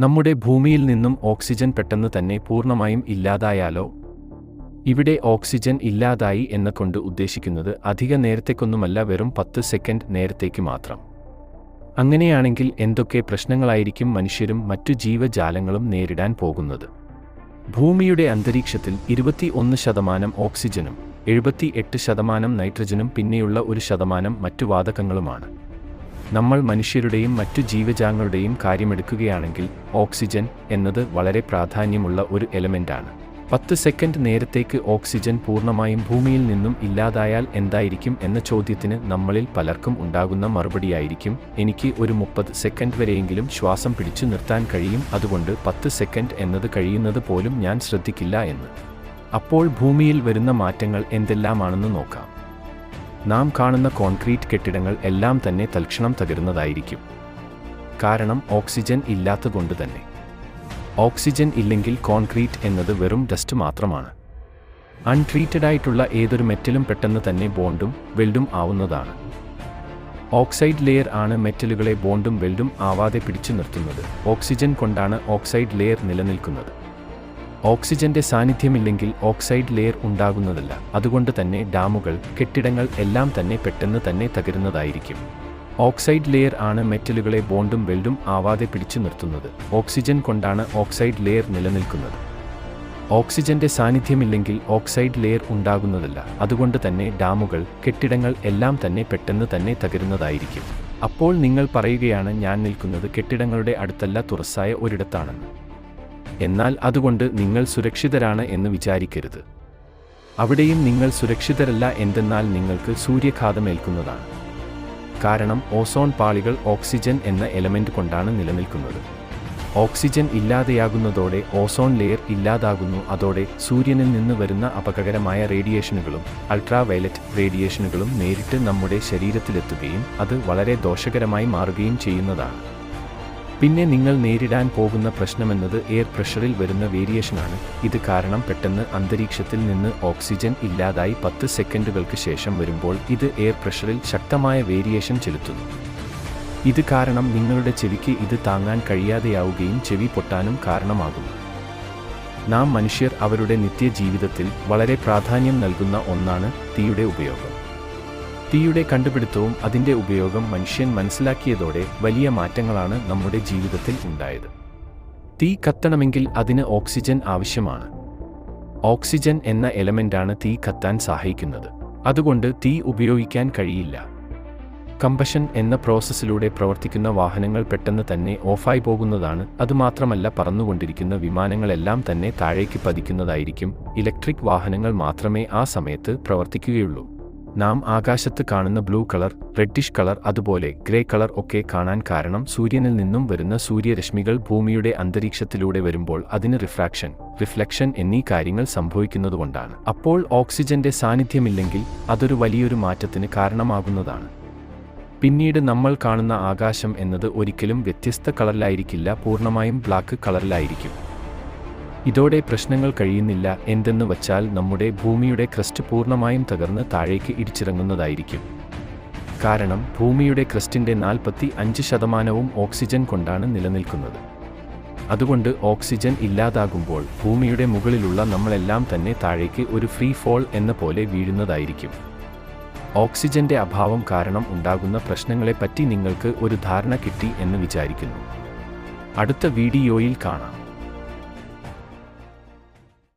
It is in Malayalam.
നമ്മുടെ ഭൂമിയിൽ നിന്നും ഓക്സിജൻ പെട്ടെന്ന് തന്നെ പൂർണമായും ഇല്ലാതായാലോ? ഇവിടെ ഓക്സിജൻ ഇല്ലാതായി എന്ന ഉദ്ദേശിക്കുന്നത് അധിക നേരത്തേക്കൊന്നുമല്ല വെറും പത്ത് സെക്കൻഡ് നേരത്തേക്ക് മാത്രം. അങ്ങനെയാണെങ്കിൽ എന്തൊക്കെ പ്രശ്നങ്ങളായിരിക്കും മനുഷ്യരും മറ്റു ജീവജാലങ്ങളും നേരിടാൻ പോകുന്നത്? ഭൂമിയുടെ അന്തരീക്ഷത്തിൽ ഇരുപത്തി ഒന്ന് ശതമാനം ഓക്സിജനും എഴുപത്തി എട്ട് ശതമാനം നൈട്രജനും പിന്നെയുള്ള ഒരു ശതമാനം മറ്റു വാതകങ്ങളുമാണ്. നമ്മൾ മനുഷ്യരുടെയും മറ്റു ജീവജാലങ്ങളുടെയും കാര്യമെടുക്കുകയാണെങ്കിൽ ഓക്സിജൻ എന്നത് വളരെ പ്രാധാന്യമുള്ള ഒരു എലമെന്റാണ് പത്ത് സെക്കൻഡ് നേരത്തേക്ക് ഓക്സിജൻ പൂർണമായും ഭൂമിയിൽ നിന്നും ഇല്ലാതായാൽ എന്തായിരിക്കും എന്ന ചോദ്യത്തിന് നമ്മളിൽ പലർക്കും ഉണ്ടാകുന്ന മറുപടിയായിരിക്കും എനിക്ക് ഒരു മുപ്പത് സെക്കൻഡ് വരെയെങ്കിലും ശ്വാസം പിടിച്ചു നിർത്താൻ കഴിയും അതുകൊണ്ട് പത്ത് സെക്കൻഡ് എന്നത് കഴിയുന്നത് പോലും ഞാൻ ശ്രദ്ധിക്കില്ല എന്ന്. അപ്പോൾ ഭൂമിയിൽ വരുന്ന മാറ്റങ്ങൾ എന്തെല്ലാമാണെന്ന് നോക്കാം. നാം കാണുന്ന കോൺക്രീറ്റ് കെട്ടിടങ്ങൾ എല്ലാം തന്നെ തൽക്ഷണം തകരുന്നതായിരിക്കും. കാരണം ഓക്സിജൻ ഇല്ലാത്തതുകൊണ്ട് തന്നെ. ഓക്സിജൻ ഇല്ലെങ്കിൽ കോൺക്രീറ്റ് എന്നത് വെറും ഡസ്റ്റ് മാത്രമാണ്. അൺട്രീറ്റഡ് ആയിട്ടുള്ള ഏതൊരു മെറ്റലും പെട്ടെന്ന് തന്നെ ബോണ്ടും വെൽഡും ആവുന്നതാണ്. ഓക്സൈഡ് ലെയർ ആണ് മെറ്റലുകളെ ബോണ്ടും വെൽഡും ആവാതെ പിടിച്ചു നിർത്തുന്നത്. ഓക്സിജൻ കൊണ്ടാണ് ഓക്സൈഡ് ലെയർ നിലനിൽക്കുന്നത്. ഓക്സിജന്റെ സാന്നിധ്യമില്ലെങ്കിൽ ഓക്സൈഡ് ലെയർ ഉണ്ടാകുന്നതല്ല. അതുകൊണ്ട് തന്നെ ഡാമുകൾ കെട്ടിടങ്ങൾ എല്ലാം തന്നെ പെട്ടെന്ന് തന്നെ തകരുന്നതായിരിക്കും. ഓക്സൈഡ് ലെയർ ആണ് മെറ്റലുകളെ ബോണ്ടും വെൽഡും ആവാതെ പിടിച്ചു നിർത്തുന്നത്. ഓക്സിജൻ കൊണ്ടാണ് ഓക്സൈഡ് ലെയർ നിലനിൽക്കുന്നത്. ഓക്സിജന്റെ സാന്നിധ്യമില്ലെങ്കിൽ ഓക്സൈഡ് ലെയർ ഉണ്ടാകുന്നതല്ല. അതുകൊണ്ട് തന്നെ ഡാമുകൾ കെട്ടിടങ്ങൾ എല്ലാം തന്നെ പെട്ടെന്ന് തന്നെ തകരുന്നതായിരിക്കും. അപ്പോൾ നിങ്ങൾ പറയുകയാണ് ഞാൻ നിൽക്കുന്നത് കെട്ടിടങ്ങളുടെ അടുത്തല്ല തുറസായ ഒരിടത്താണെന്ന്. എന്നാൽ അതുകൊണ്ട് നിങ്ങൾ സുരക്ഷിതരാണ് എന്ന് വിചാരിക്കരുത്. അവിടെയും നിങ്ങൾ സുരക്ഷിതരല്ല എന്തെന്നാൽ നിങ്ങൾക്ക് സൂര്യഘാതമേൽക്കുന്നതാണ്. കാരണം ഓസോൺ പാളികൾ ഓക്സിജൻ എന്ന എലമെന്റ് കൊണ്ടാണ് നിലനിൽക്കുന്നത്. ഓക്സിജൻ ഇല്ലാതെയാകുന്നതോടെ ഓസോൺ ലെയർ ഇല്ലാതാകുന്നു അതോടെ സൂര്യനിൽ നിന്ന് വരുന്ന അപകടകരമായ റേഡിയേഷനുകളും അൾട്രാവയലറ്റ് റേഡിയേഷനുകളും നേരിട്ട് നമ്മുടെ ശരീരത്തിലെത്തുകയും അത് വളരെ ദോഷകരമായി മാറുകയും ചെയ്യുന്നതാണ്. പിന്നെ നിങ്ങൾ നേരിടാൻ പോകുന്ന പ്രശ്നമെന്നത് എയർ പ്രഷറിൽ വരുന്ന വേരിയേഷനാണ് ഇത് കാരണം പെട്ടെന്ന് അന്തരീക്ഷത്തിൽ നിന്ന് ഓക്സിജൻ ഇല്ലാതായി പത്ത് സെക്കൻഡുകൾക്ക് ശേഷം വരുമ്പോൾ ഇത് എയർ പ്രഷറിൽ ശക്തമായ വേരിയേഷൻ ചെലുത്തുന്നു. ഇത് കാരണം നിങ്ങളുടെ ചെവിക്ക് ഇത് താങ്ങാൻ കഴിയാതെയാവുകയും ചെവി പൊട്ടാനും കാരണമാകുന്നു. നാം മനുഷ്യർ അവരുടെ നിത്യജീവിതത്തിൽ വളരെ പ്രാധാന്യം നൽകുന്ന ഒന്നാണ് തീയുടെ ഉപയോഗം. തീയുടെ കണ്ടുപിടുത്തവും അതിന്റെ ഉപയോഗം മനുഷ്യൻ മനസ്സിലാക്കിയതോടെ വലിയ മാറ്റങ്ങളാണ് നമ്മുടെ ജീവിതത്തിൽ ഉണ്ടായത്. തീ കത്തണമെങ്കിൽ അതിന് ഓക്സിജൻ ആവശ്യമാണ്. ഓക്സിജൻ എന്ന എലമെന്റാണ് തീ കത്താൻ സഹായിക്കുന്നത്. അതുകൊണ്ട് തീ ഉപയോഗിക്കാൻ കഴിയില്ല. കമ്പഷൻ എന്ന പ്രോസസ്സിലൂടെ പ്രവർത്തിക്കുന്ന വാഹനങ്ങൾ പെട്ടെന്ന് തന്നെ ഓഫായി പോകുന്നതാണ്. അതുമാത്രമല്ല പറന്നുകൊണ്ടിരിക്കുന്ന വിമാനങ്ങളെല്ലാം തന്നെ താഴേക്ക് പതിക്കുന്നതായിരിക്കും. ഇലക്ട്രിക് വാഹനങ്ങൾ മാത്രമേ ആ സമയത്ത് പ്രവർത്തിക്കുകയുള്ളൂ. നാം ആകാശത്ത് കാണുന്ന ബ്ലൂ കളർ റെഡിഷ് കളർ അതുപോലെ ഗ്രേ കളർ ഒക്കെ കാണാൻ കാരണം സൂര്യനിൽ നിന്നും വരുന്ന സൂര്യരശ്മികൾ ഭൂമിയുടെ അന്തരീക്ഷത്തിലൂടെ വരുമ്പോൾ അതിന് റിഫ്രാക്ഷൻ റിഫ്ലക്ഷൻ എന്നീ കാര്യങ്ങൾ സംഭവിക്കുന്നതുകൊണ്ടാണ്. അപ്പോൾ ഓക്സിജന്റെ സാന്നിധ്യമില്ലെങ്കിൽ അതൊരു വലിയൊരു മാറ്റത്തിന് കാരണമാകുന്നതാണ്. പിന്നീട് നമ്മൾ കാണുന്ന ആകാശം എന്നത് ഒരിക്കലും വ്യത്യസ്ത കളറിലായിരിക്കില്ല പൂർണമായും ബ്ലാക്ക് കളറിലായിരിക്കും. ഇതോടെ പ്രശ്നങ്ങൾ കഴിയുന്നില്ല എന്തെന്ന് വച്ചാൽ നമ്മുടെ ഭൂമിയുടെ ക്രസ്റ്റ് പൂർണമായും തകർന്ന് താഴേക്ക് ഇടിച്ചിറങ്ങുന്നതായിരിക്കും. കാരണം ഭൂമിയുടെ ക്രസ്റ്റിന്റെ നാൽപ്പത്തി അഞ്ച് ശതമാനവും ഓക്സിജൻ കൊണ്ടാണ് നിലനിൽക്കുന്നത്. അതുകൊണ്ട് ഓക്സിജൻ ഇല്ലാതാകുമ്പോൾ ഭൂമിയുടെ മുകളിലുള്ള നമ്മളെല്ലാം തന്നെ താഴേക്ക് ഒരു ഫ്രീ ഫോൾ എന്ന പോലെ വീഴുന്നതായിരിക്കും. ഓക്സിജന്റെ അഭാവം കാരണം ഉണ്ടാകുന്ന പ്രശ്നങ്ങളെപ്പറ്റി നിങ്ങൾക്ക് ഒരു ധാരണ കിട്ടി എന്ന് വിചാരിക്കുന്നു. അടുത്ത വീഡിയോയിൽ കാണാം.